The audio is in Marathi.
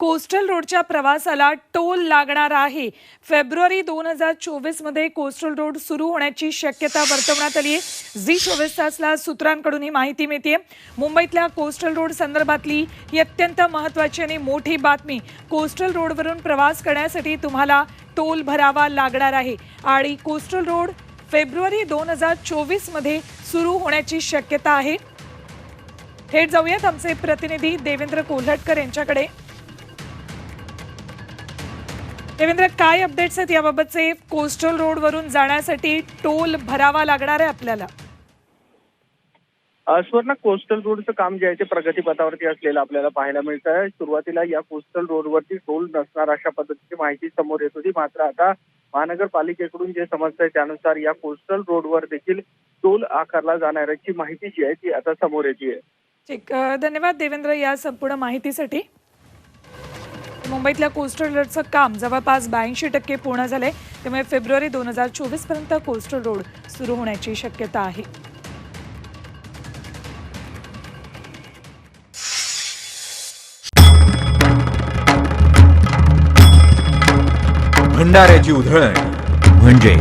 कोस्टल रोडच्या प्रवासाला टोल लागणार आहे. फेब्रुवारी दोन हजार चोवीसमध्ये कोस्टल रोड सुरू होण्याची शक्यता वर्तवण्यात आली आहे. झी चोवीस तासला सूत्रांकडून ही माहिती मिळते मुंबईतल्या कोस्टल रोड संदर्भातली ही अत्यंत महत्त्वाची आणि मोठी बातमी कोस्टल रोडवरून प्रवास करण्यासाठी तुम्हाला टोल भरावा लागणार आहे. आणि कोस्टल रोड फेब्रुवारी दोन हजार चोवीसमध्ये सुरू होण्याची शक्यता आहे. थेट जाऊयात आमचे प्रतिनिधी देवेंद्र कोल्हटकर यांच्याकडे. देवेंद्र काय अपडेट्स आहेत याबाबतचे? कोस्टल रोडवरून जाण्यासाठी टोल भरावा लागणार आहे आपल्याला. सुवर्ण कोस्टल रोडचं काम जे आहे ते प्रगतीपथावरती असलेलं आपल्याला पाहायला मिळतं आहे सुरुवातीला या कोस्टल रोडवरती टोल नसणार अशा पद्धतीची माहिती समोर येत होती. मात्र आता महानगरपालिकेकडून जे समजतंय त्यानुसार या कोस्टल रोडवर देखील टोल आकारला जाणाऱ्याची माहिती जी आहे ती आता समोर येते धन्यवाद देवेंद्र या संपूर्ण माहितीसाठी. मुंबईतल्या कोस्टल रोडचं काम जवळपास ब्याऐंशी टक्के पूर्ण झालंय. त्यामुळे फेब्रुवारी दोन हजार चोवीसपर्यंत कोस्टल रोड सुरू होण्याची शक्यता आहे. भंडाऱ्याची उधळण म्हणजे